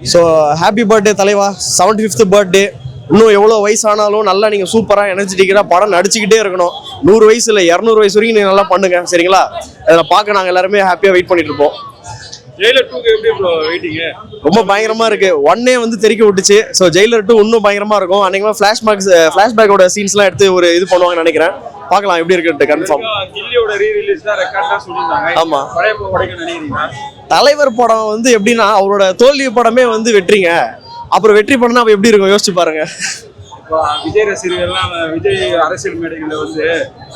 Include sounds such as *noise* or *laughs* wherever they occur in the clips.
So happy birthday தலைவா. Seventy fifth birthday இன்னும் எவ்வளோ வயசானாலும் நல்லா நீங்கள் சூப்பராக எனர்ஜெட்டிக்காக படம் நடிச்சுக்கிட்டே இருக்கணும். நூறு வயசு இல்லை இரநூறு வயசு வரைக்கும் நீங்கள் நல்லா பண்ணுங்க சரிங்களா? அதில் பார்க்க நாங்கள் எல்லாருமே ஹாப்பியாக வெயிட் பண்ணிட்டு இருப்போம். ரொம்ப பயங்கரமா இருக்கு. ஒன்னே வந்து தெறிக்க விட்டுச்சு. ஸோ ஜெயிலர் டூ இன்னும் பயங்கரமா இருக்கும். அன்னைக்கு ஃபிளாஷ்பேக்ஸ் ஃபிளாஷ்பேக்கோட சீன்ஸ்லாம் எடுத்து ஒரு இது பண்ணுவாங்கன்னு நினைக்கிறேன். பார்க்கலாம் எப்படி இருக்குன்ட்டு கன்ஃபார்ம் கில்லியோட ரீ ரிலீஸ் தான் ரெக்கார்டா சொல்லியிருந்தாங்க ஆமா. பழைய நினைக்கிறீங்களா தலைவர் படம் வந்து எப்படின்னா அவரோட தோல்வி படமே வந்து வெற்றிங்க. அப்புறம் வெற்றி படம்னா அப்ப எப்படி இருக்கும்? யோசிச்சு பாருங்க. விஜய் ரசிகர்கள்லாம் விஜய் அரசியல் மேடைகளில் வந்து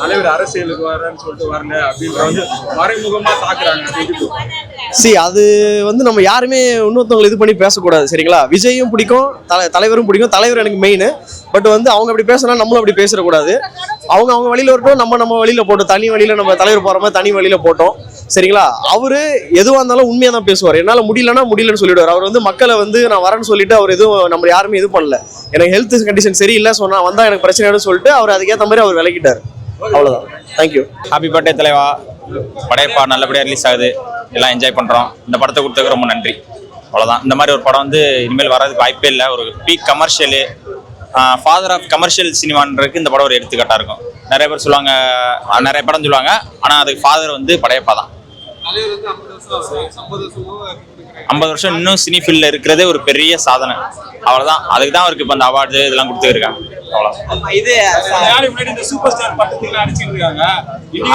தலைவர் அரசியலுக்கு வரேன்னு சொல்லிட்டு வரல அப்படின்ற வந்து மறைமுகமா தாக்குறாங்க. சி அது வந்து நம்ம யாருமே இன்னொருத்தவங்களை இது பண்ணி பேசக்கூடாது சரிங்களா? விஜயும் பிடிக்கும் தலை தலைவரும் பிடிக்கும். தலைவர் எனக்கு மெயின் பட் வந்து அவங்க அப்படி பேசினா நம்மளும் அப்படி பேசிடக்கூடாது. அவங்க அவங்க வழியில் வரட்டும் நம்ம நம்ம வழியில் போட்டோம். தனி வழியில் நம்ம தலைவர் போகிற மாதிரி தனி வழியில் போட்டோம். சரிங்களா? அவர் எதுவாக இருந்தாலும் உண்மையாக தான் பேசுவார். என்னால் முடியலன்னா முடியலன்னு சொல்லிடுவார். அவர் வந்து மக்களை வந்து நான் வரேன்னு சொல்லிட்டு அவர் எதுவும் நம்ம யாருமே இது பண்ணல. எனக்கு ஹெல்த் கண்டிஷன் சரியில்லை சொன்னால் வந்தால் எனக்கு பிரச்சனைன்னு சொல்லிட்டு அவர் அதுக்கேற்ற மாதிரி அவர் விலகிட்டார். அவ்வளோதான் தேங்க்யூ ஹாப்பி பர்த்டே தலைவா. படையப்பா நல்லபடியாக ரிலீஸ் ஆகுது. எல்லாம் என்ஜாய் பண்ணுறோம் இந்த படத்தை கொடுத்ததுக்கு ரொம்ப நன்றி. அவ்வளோதான் இந்த மாதிரி ஒரு படம் வந்து இனிமேல் வர்றதுக்கு வாய்ப்பே இல்லை. ஒரு peak commercial father of commercial சினிமான்றதுக்கு இந்த படம் ஒரு எடுத்துக்காட்டாக இருக்கும். நிறைய பேர் சொல்லுவாங்க நிறைய படம் சொல்லுவாங்க. ஆனால் அதுக்கு ஃபாதர் வந்து படையப்பா தான். ஐம்பது வருஷம் இன்னும் சினி ஃபீல்டில் இருக்கிறதே ஒரு பெரிய சாதனை. அவ்வளோதான் அதுக்கு தான் அவருக்கு இப்போ அந்த அவார்டு இதெல்லாம் கொடுத்துருக்காங்க. அவ்வளோ இது நாளைக்கு முன்னாடி இந்த சூப்பர் ஸ்டார் பட்டத்துக்கு அடிச்சுட்டு இருக்காங்க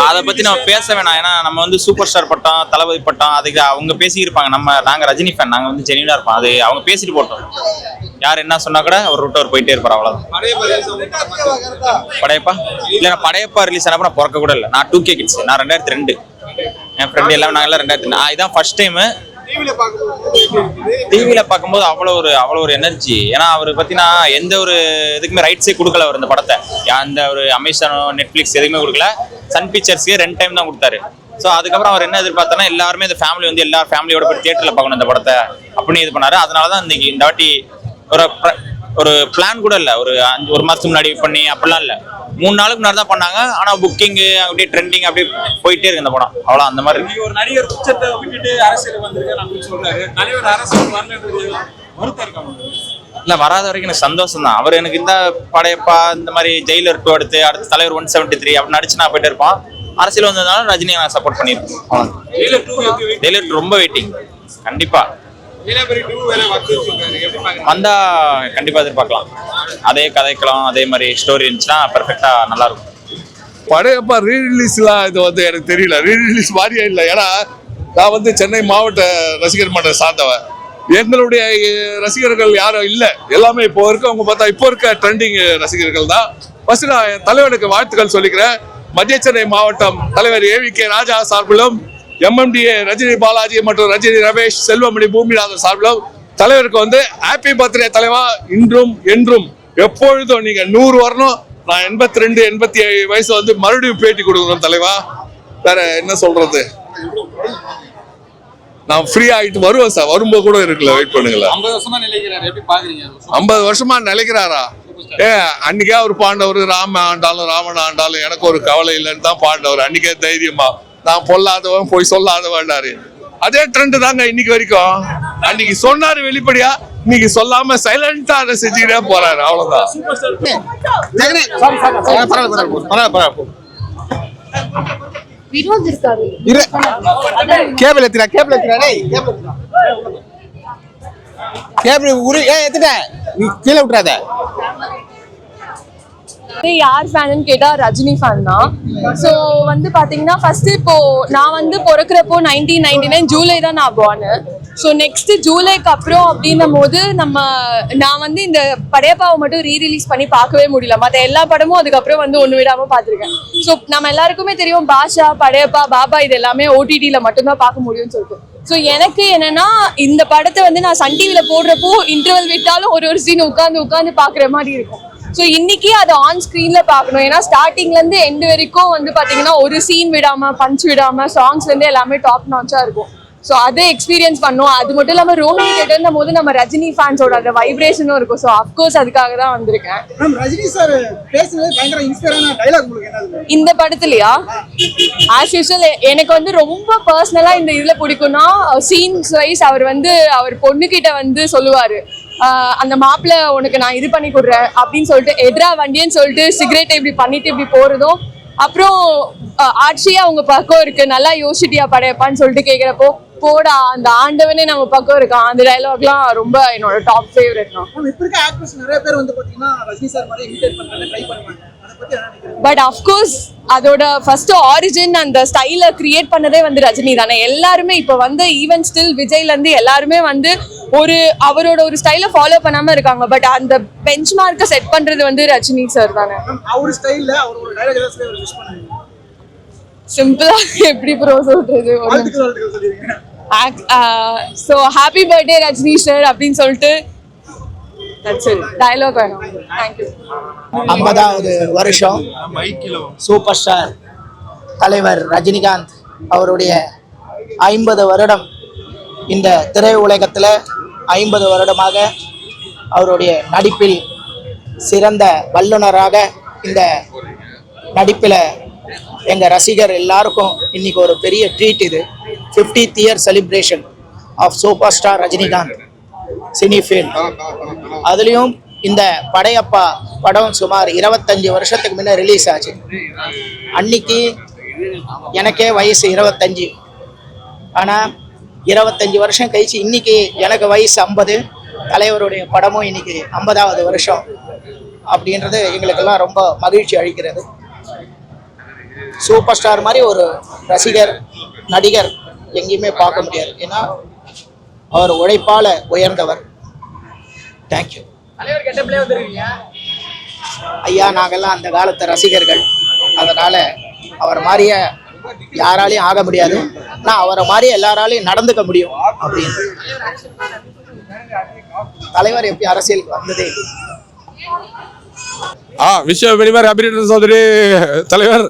அதை பத்தி நம்ம பேச வேணாம். ஏன்னா நம்ம வந்து சூப்பர் ஸ்டார் பட்டம் தளபதி பட்டம் அதுக்கு அவங்க பேசியிருப்பாங்க. நம்ம நாங்க ரஜினி ஃபேன் நாங்க வந்து ஜெனியூனா இருப்போம். அது அவங்க பேசிட்டு போட்டோம். யார் என்ன சொன்னா கூட அவர் விட்டு அவர் போயிட்டே இருப்பார் அவ்வளோதான் படையப்பா? இல்லை நான் படையப்பா ரிலீஸ் ஆனப்ப நான் பிறக்க கூட இல்லை. நான் டூ கே கிட்ஸ் நான் ரெண்டாயிரத்தி ரெண்டு. என் ஃப்ரெண்டு எல்லாம் நாங்களாம் ரெண்டாயிரத்தி நான் இதான் ஃபர்ஸ்ட் டைமு டிவியில பார்க்கும்போது அவ்வளோ ஒரு அவ்வளோ ஒரு எனர்ஜி ஏன்னா அவர் பார்த்தீங்கன்னா எந்த ஒரு இதுக்குமே ரைட்ஸே கொடுக்கல அவர் இந்த படத்தை. அந்த ஒரு அமேசானோ நெட்ஃப்ளிக்ஸ் எதுவுமே கொடுக்கல. சன் பிக்சர்ஸ்க்கு ரெண்டு டைம் தான் கொடுத்தாரு. ஸோ அதுக்கப்புறம் அவர் என்ன எதிர்பார்த்தாருன்னா எல்லாருமே இந்த ஃபேமிலி வந்து எல்லா ஃபேமிலியோட போய் தியேட்டரில் பார்க்கணும் இந்த படத்தை. அப்படின்னு இது பண்ணாரு. அதனால தான் இன்னைக்கு இந்த வாட்டி ஒரு ஒரு பிளான் கூட இல்லை. ஒரு அஞ்சு ஒரு மாதத்துக்கு முன்னாடி பண்ணி அப்படிலாம் இல்லை. மூணு நாளுக்கு முன்னாடி தான் பண்ணாங்க. ஆனால் புக்கிங்கு அப்படியே ட்ரெண்டிங் அப்படியே போயிட்டே இருக்கு இந்த படம். அவ்வளோ அந்த மாதிரி ஒரு நடிகர் உச்சத்தை விட்டுட்டு அரசியலுக்கு வந்திருக்காரு அப்படின்னு சொல்றாரு. தலைவர் அரசியல் வருத்தம் இருக்காங்க இல்ல வராத வரைக்கும் எனக்கு சந்தோஷம் தான். அவர் எனக்கு இந்த படையப்பா இந்த மாதிரி ஜெயிலர் டூ அடுத்து அடுத்து தலைவர் ஒன் செவன்டி த்ரீ அப்படி நடிச்சு நான் போயிட்டு இருப்பான். அரசியல் வந்ததுனால ரஜினியை நான் சப்போர்ட் பண்ணியிருக்கேன். ஜெயிலர் டூ ரொம்ப வெயிட்டிங் கண்டிப்பா. வந்தா கண்டிப்பா எதிர்பார்க்கலாம். அதே கதைக்கலாம் அதே மாதிரி ஸ்டோரி இருந்துச்சுன்னா பெர்ஃபெக்டா நல்லா இருக்கும் படையப்பா ரீ ரிலீஸ்லாம் இது வந்து எனக்கு தெரியல. ரீ ரிலீஸ் மாதிரியே இல்லை. ஏன்னா நான் வந்து சென்னை மாவட்ட ரசிகர் மன்ற சார்ந்தவன். எங்களுடைய ரசிகர்கள் யாரும் இல்லை. எல்லாமே இப்போ இருக்கவங்க பார்த்தா இப்போ இருக்க ட்ரெண்டிங் ரசிகர்கள் தான். ஃபர்ஸ்ட் நான் என் தலைவனுக்கு வாழ்த்துக்கள் சொல்லிக்கிறேன். மத்திய சென்னை மாவட்டம் தலைவர் ஏவி கே ராஜா சார்பிலும் எம்எம்டிஏ ரஜினி பாலாஜி மற்றும் ரஜினி ரமேஷ் செல்வமணி பூமிநாதன் சார்பிலும் தலைவருக்கு வந்து ஹாப்பி பர்த்டே தலைவா. இன்றும் என்றும் எப்பொழுதும் நீங்க நூறு வரணும். நான் எண்பத்தி ரெண்டு எண்பத்தி ஏழு வயசு வந்து மறுபடியும் பேட்டி கொடுக்கணும் தலைவா. வேற என்ன சொல்றது? நான் ஃப்ரீ ஆயிட்டு வருவேன் சார் வரும்போது கூட இருக்குல்ல வெயிட் பண்ணுங்களேன். ஐம்பது வருஷமா நிலைக்கிறாரு. எப்படி பாக்குறீங்க? ஐம்பது வருஷமா நிலைக்கிறாரா? ஏ அன்னைக்கே அவர் பாண்டவர் ராம ஆண்டாலும் ராவண ஆண்டாலும் எனக்கு ஒரு கவலை இல்லைன்னு தான் பாண்டவர். அன்னைக்கே தைரியமா நான் பொல்லாதவன் போய் சொல்லாதவன்டாரு. அதே ட்ரெண்ட் தாங்க இன்னைக்கு வரைக்கும். அன்னைக்கு சொன்னாரு வெளிப்படையா இன்னைக்கு சொல்லாம சைலண்டா அதை செஞ்சுக்கிட்டே போறாரு. அவ்வளவுதான். வினோத் இருக்காரு. கேபிள் எத்திரா கேபிள் எத்திரா டேய் கேபிள் உரு ஏ நீ கீழே விட்டுறாத. யார் ஃபேனுன்னு கேட்டா ரஜினி ஃபேன் தான். ஸோ வந்து பாத்தீங்கன்னா ஃபர்ஸ்ட் இப்போ நான் வந்து பிறக்கிறப்போ நைன்டீன் நைன்டி நைன் ஜூலை தான் நான் போனு ஸோ நெக்ஸ்ட் ஜூலைக்கு அப்புறம் அப்படின்னும் போது நம்ம நான் வந்து இந்த படையப்பாவை மட்டும் ரீ ரிலீஸ் பண்ணி பார்க்கவே முடியல. மற்ற எல்லா படமும் அதுக்கப்புறம் வந்து ஒன்று விடாம பார்த்துருக்கேன். ஸோ நம்ம எல்லாருக்குமே தெரியும் பாஷா படையப்பா பாபா இது எல்லாமே ஓடிடியில் மட்டும்தான் பார்க்க முடியும்னு சொல்லிட்டு. ஸோ எனக்கு என்னன்னா இந்த படத்தை வந்து நான் சன் டிவியில் போடுறப்போ இன்டர்வல் விட்டாலும் ஒரு ஒரு சீன் உட்காந்து உட்காந்து பார்க்குற மாதிரி இருக்கும். ஸோ இன்னைக்கு அதை ஆன் ஸ்க்ரீன்ல பார்க்கணும். ஏன்னா ஸ்டார்டிங்ல இருந்து எண்டு வரைக்கும் வந்து பாத்தீங்கன்னா ஒரு சீன் விடாம பஞ்ச் விடாம சாங்ஸ்ல இருந்து எல்லாமே டாப் நாச்சா இருக்கும். ஸோ அதை எக்ஸ்பீரியன்ஸ் பண்ணோம். அது மட்டும் இல்லாமல் ரோஹிணி தேட்டர்னும் போது நம்ம ரஜினி ஃபேன்ஸோட அந்த வைப்ரேஷனும் இருக்கும். ஸோ அஃப்கோர்ஸ் அதுக்காக தான் வந்திருக்கேன். மேம் ரஜினி சார் பேசுனது பயங்கர இன்ஸ்பயரான டைலாக் உங்களுக்கு என்னது இந்த படத்துலயா? ஆஸ் யூஸ்வல் எனக்கு வந்து ரொம்ப பர்சனலா இந்த இதுல பிடிக்கும்னா சீன்ஸ் வைஸ் அவர் வந்து அவர் பொண்ணுகிட்ட வந்து சொல்லுவாரு. அந்த மாப்பிள்ள உனக்கு நான் இது பண்ணி கொடுறேன் அப்படின்னு சொல்லிட்டு எதிரா வண்டின்னு சொல்லிட்டு சிகரெட் இப்படி பண்ணிட்டு இப்படி போறதும் அப்புறம் ஆட்சியாக அவங்க பக்கம் இருக்கு நல்லா யோசிட்டியா படையப்பான்னு சொல்லிட்டு கேக்குறப்போ போடா அந்த ஆண்டவனே நம்ம பக்கம் இருக்கான். அந்த டைலாக்லாம் ரொம்ப என்னோட டாப் ஃபேவரட் தான். இப்ப இருக்க ஆக்டர்ஸ் நிறைய பேர் வந்து பாத்தீங்கன்னா ரஜினி சார் மாதிரி இமிடேட் பண்றாங்க ட்ரை பண்ணுவாங்க. பட் அஃப்கோர்ஸ் அதோட ஃபர்ஸ்ட் ஆரிஜின் அந்த ஸ்டைலை கிரியேட் பண்ணதே வந்து ரஜினி தானே. எல்லாருமே இப்போ வந்து ஈவன் ஸ்டில் விஜய்ல இருந்து எல்லாருமே வந்து ஒரு அவரோட ஒரு ஸ்டைலை ஃபாலோ பண்ணாம இருக்காங்க. பட் அந்த பெஞ்ச் மார்க்கை செட் பண்றது வந்து ரஜினி சார் தானே. அவர் ஸ்டைல்ல ஏதாச்சும் ஒரு பண்ணுவீங்க சிம்பிளா எப்படி ப்ரோ சொல்றது? So happy birthday Rajini sir அப்படின்னு சொல்லிட்டு டயலாக் வேணும். தேங்க்யூ ஐம்பதாவது வருஷம் சூப்பர் ஸ்டார் தலைவர் ரஜினிகாந்த் அவருடைய ஐம்பது வருடம் இந்த திரை உலகத்தில் ஐம்பது வருடமாக அவருடைய நடிப்பில் சிறந்த வல்லுனராக இந்த நடிப்பில் எங்கள் ரசிகர் எல்லாருக்கும் இன்னைக்கு ஒரு பெரிய ட்ரீட் இது. 50th year celebration of super star Rajinikanth cine field அதுலேயும் இந்த படையப்பா படம் சுமார் இருபத்தஞ்சி வருஷத்துக்கு முன்னே ரிலீஸ் ஆச்சு. அன்னைக்கு எனக்கே வயசு இருபத்தஞ்சி. ஆனால் இருபத்தஞ்சி வருஷம் கழிச்சு இன்னைக்கு எனக்கு வயசு ஐம்பது. தலைவருடைய படமும் இன்னைக்கு ஐம்பதாவது வருஷம். அப்படின்றது எங்களுக்கெல்லாம் ரொம்ப மகிழ்ச்சி அளிக்கிறது. சூப்பர் ஸ்டார் மாதிரி ஒரு ரசிகர் நடிகர் எங்கேயுமே பார்க்க முடியாது. ஏன்னா அவர் உழைப்பால உயர்ந்தவர். தேங்க்யூ ஐயா நாங்கெல்லாம் அந்த காலத்து ரசிகர்கள். அதனால அவர் மாதிரியே யாராலையும் ஆக முடியாது. நான் அவரை மாதிரி எல்லாராலையும் நடந்துக்க முடியும் அப்படின்னு. தலைவர் எப்படி அரசியலுக்கு வந்ததே ஆ விஷய வெளிமாரி அபிரேட்டர் சௌதரி தலைவர்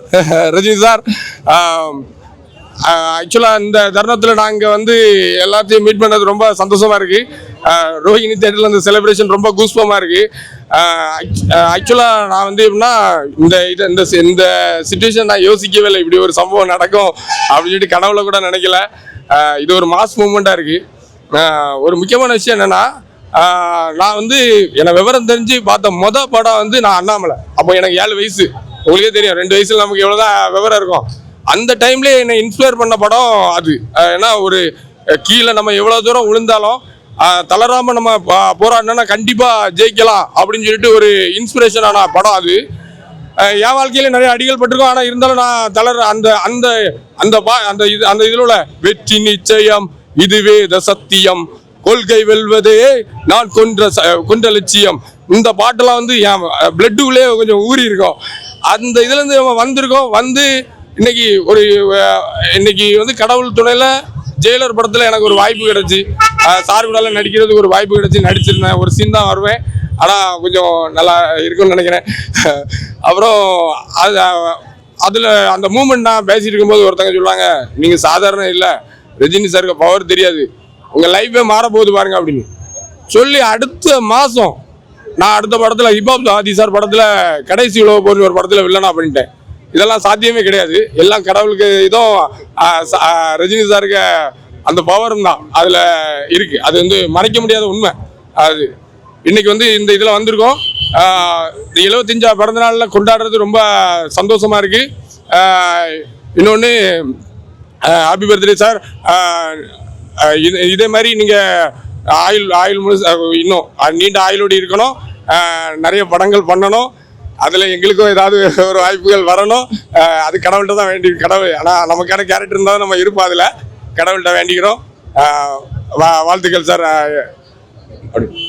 ரஜினி சார். ஆக்சுவலாக இந்த தருணத்தில் நாங்கள் வந்து எல்லாத்தையும் மீட் பண்ணது ரொம்ப சந்தோஷமாக இருக்குது ரோஹிணி தேட்டரில் இந்த செலிப்ரேஷன் ரொம்ப கூஸ்பமாக இருக்குது ஆக்சுவலாக நான் வந்து எப்படின்னா இந்த இது இந்த இந்த சுச்சுவேஷன் நான் யோசிக்கவே இல்லை. இப்படி ஒரு சம்பவம் நடக்கும் அப்படின்னு சொல்லிட்டு கனவுல கூட நினைக்கல. இது ஒரு மாஸ் மூமெண்ட்டாக இருக்குது ஒரு முக்கியமான விஷயம் என்னென்னா நான் வந்து எனக்கு விவரம் தெரிஞ்சு பார்த்த மொத படம் வந்து நான் அண்ணாமலை. அப்போ எனக்கு ஏழு வயசு. உங்களுக்கே தெரியும் ரெண்டு வயசுல நமக்கு எவ்வளோதான் விவரம் இருக்கும். அந்த டைம்லேயே என்னை இன்ஸ்பயர் பண்ண படம் அது. ஏன்னா ஒரு கீழே நம்ம எவ்வளோ தூரம் விழுந்தாலும் தளராம நம்ம போராடினா கண்டிப்பாக ஜெயிக்கலாம் அப்படின்னு சொல்லிட்டு ஒரு இன்ஸ்பிரேஷனான படம் அது. என் வாழ்க்கையில நிறைய அடிகள் பட்டிருக்கோம். ஆனா இருந்தாலும் நான் தளர அந்த அந்த அந்த பா- அந்த இது அந்த இதில் உள்ள வெற்றி நிச்சயம் இதுவே த சத்தியம். கொள்கை வெல்வதே நான் கொன்ற ச- கொன்ற லட்சியம். இந்த பாட்டெல்லாம் வந்து என் பிளட்டுக்குள்ளே கொஞ்சம் ஊறி இருக்கும். அந்த இதுலேருந்து நம்ம வந்திருக்கோம். வந்து இன்னைக்கு ஒரு இன்னைக்கு வந்து கடவுள் துணையில் ஜெயிலர் படத்தில் எனக்கு ஒரு வாய்ப்பு கிடச்சி. சார் நடிக்கிறதுக்கு ஒரு வாய்ப்பு கிடச்சி. நடிச்சிருந்தேன். ஒரு சீன் தான் வருவேன். ஆனால் கொஞ்சம் நல்லா இருக்கும்னு நினைக்கிறேன். *laughs* அப்புறம் அது அதில் அந்த மூமெண்ட் நான் பேசிட்டு இருக்கும்போது ஒருத்தங்க சொல்லுவாங்க நீங்கள் சாதாரண இல்லை. ரஜினி சாருக்கு பவர் தெரியாது. உங்கள் லைஃபே மாறப்போகுது போகுது பாருங்க அப்படின்னு. சொல்லி அடுத்த மாதம் நான் அடுத்த படத்தில் ஹிப்ஹாப் ஆதி சார் படத்தில் கடைசி உழவு போர் ஒரு படத்தில் வில்லனா பண்ணிட்டேன். இதெல்லாம் சாத்தியமே கிடையாது. எல்லாம் கடவுளுக்கு இதுவும் ரஜினி சாருக்கு அந்த பவரும் தான். அதில் இருக்குது அது வந்து மறைக்க முடியாத உண்மை. அது இன்னைக்கு வந்து இந்த இதில் வந்திருக்கோம். இந்த எழுபத்தஞ்சா பிறந்த நாளில் கொண்டாடுறது ரொம்ப சந்தோஷமா இருக்குது இன்னொன்று ஹாப்பி பர்த்டே சார். இது இதே மாதிரி நீங்கள் ஆயுள் ஆயுள் முழு இன்னும் நீண்ட ஆயுளோடு இருக்கணும். நிறைய படங்கள் பண்ணணும். அதில் எங்களுக்கும் ஏதாவது ஒரு வாய்ப்புகள் வரணும். அது கடவுள்கிட்ட தான் வேண்டி கடவுள் ஆனால் நமக்கான கேரக்டர் இருந்தால் நம்ம இருப்போம் அதில். கடவுள்கிட்ட வேண்டிக்கிறோம். வா- வாழ்த்துக்கள் சார் அப்படி